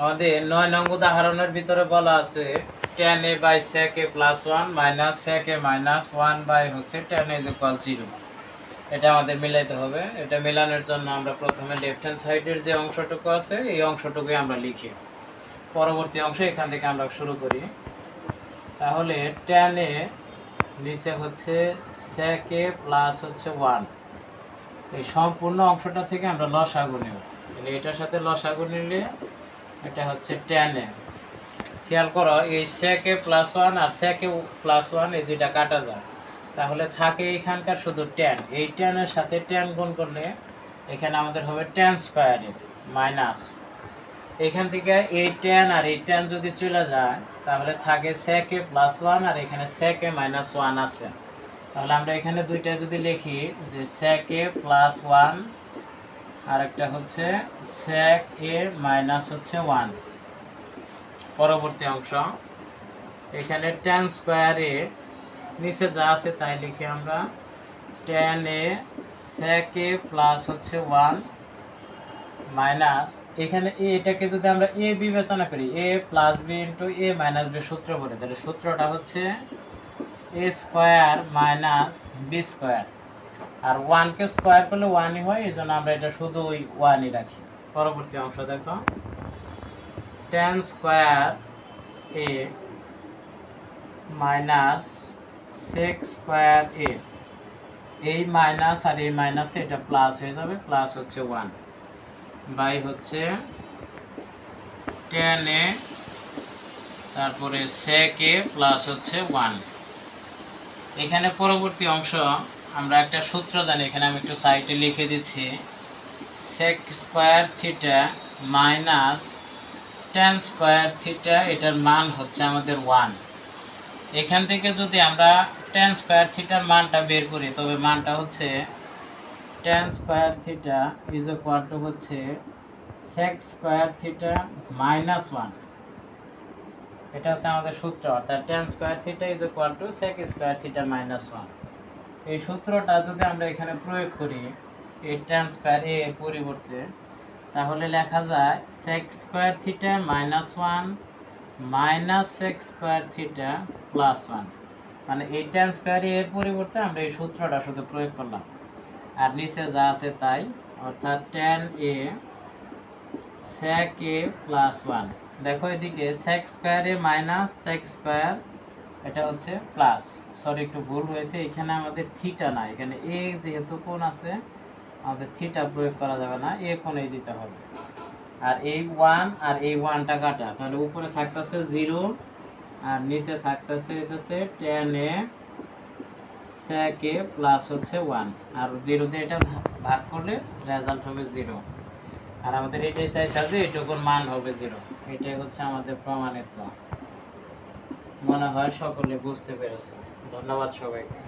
আমাদের নয় নং উদাহরণের ভিতরে বলা আছে tan A by sec A plus one minus sec A minus one by হচ্ছে টেন ইজ ইকুয়াল জিরো এটা আমাদের মিলাইতে হবে। এটা মেলানোর জন্য আমরা প্রথমে লেফট হ্যান্ড সাইডের যে অংশটুকু আছে, এই অংশটুকুই আমরা লিখি। পরবর্তী অংশ এখান থেকে আমরা শুরু করি। তাহলে টেন এ নিচে হচ্ছে সেক এ প্লাস হচ্ছে ওয়ান এই সম্পূর্ণ অংশটা থেকে আমরা লসাগু নেব। তাহলে এটার সাথে লসাগু নিলে এটা হচ্ছে টেন এ খেয়াল করো, এই সেকে প্লাস ওয়ান আর সেকে প্লাস ওয়ান এই দুইটা কাটা যায়। তাহলে থাকে এখানকার শুধু টেন এই টেনের সাথে টেন গুণ করলে এখানে আমাদের হবে টেন স্কোয়ারে মাইনাস এখান থেকে এই টেন আর এই টেন যদি চলে যায়, তাহলে থাকে সেকে প্লাস ওয়ান আর এখানে সেকে মাইনাস ওয়ান আছে। তাহলে আমরা এখানে দুইটা যদি লিখি যে a প্লাস ওয়ান আর একটা হচ্ছে sec a মাইনাস হচ্ছে ওয়ান পরবর্তী অংশ। এখানে tan স্কোয়ার এ নিচে যা আছে তাই লিখি আমরা। tan a, sec a plus হচ্ছে ওয়ান মাইনাস এখানে এ এটাকে যদি আমরা এ বিবেচনা করি A plus B into A minus B সূত্র বলি তাহলে সূত্রটা হচ্ছে A square minus B square আর ওয়ানকে স্কোয়ার করলে ওয়ানই হয় এই জন্য আমরা এটা শুধু ওই ওয়ানই রাখি। পরবর্তী অংশ দেখো। Tan square A minus sec square A এই মাইনাস আর এই মাইনাসে এটা প্লাস হয়ে যাবে প্লাস হচ্ছে ওয়ান বাই হচ্ছে টেন এ তারপরে সেক এ প্লাস হচ্ছে ওয়ান এখানে পরবর্তী অংশ আমরা একটা সূত্র জানি, এখানে আমি একটু সাইডে লিখে দিচ্ছি। Sec square theta minus tan square theta এটার মান হচ্ছে আমাদের ওয়ান এখান থেকে যদি আমরা টেন স্কোয়ার থিটার মানটা বের করি, তবে মানটা হচ্ছে tan square theta is equal to হচ্ছে sec square theta minus one এটা হচ্ছে আমাদের সূত্র, অর্থাৎ tan square theta is equal to sec square theta minus one এই সূত্রটা যদি আমরা এখানে প্রয়োগ করি, এই টেন স্কোয়ার এ এর পরিবর্তে, তাহলে লেখা যায় sec square theta minus one minus sec square theta plus one মানে এই টেন স্কোয়ার এর পরিবর্তে আমরা এই সূত্রটা শুধু প্রয়োগ করলাম। আর নিচে যা আছে তাই, অর্থাৎ tan A sec A plus one দেখো এদিকে sec square A minus sec square এটা হচ্ছে প্লাস সরি একটু ভুল হয়েছে। এখানে আমাদের থিটা না এখানে এ যেহেতু কোণ আছে, আমাদের থিটা প্রয়োগ করা যাবে না। এ কোণেই দিতে হবে। আর এই ওয়ান আর এই ওয়ানটা কাটা। তাহলে উপরে থাকতেছে জিরো আর নিচে থাকতেছে হচ্ছে tan A sec A plus হচ্ছে ওয়ান আর জিরো দিয়ে এটা ভাগ করলে রেজাল্ট হবে জিরো আর আমাদের এটাই চাইছে যে এটুকুর মান হবে জিরো এটাই হচ্ছে আমাদের প্রমাণিত মনে হয় সকলে বুঝতে পেরেছে। ধন্যবাদ সবাইকে।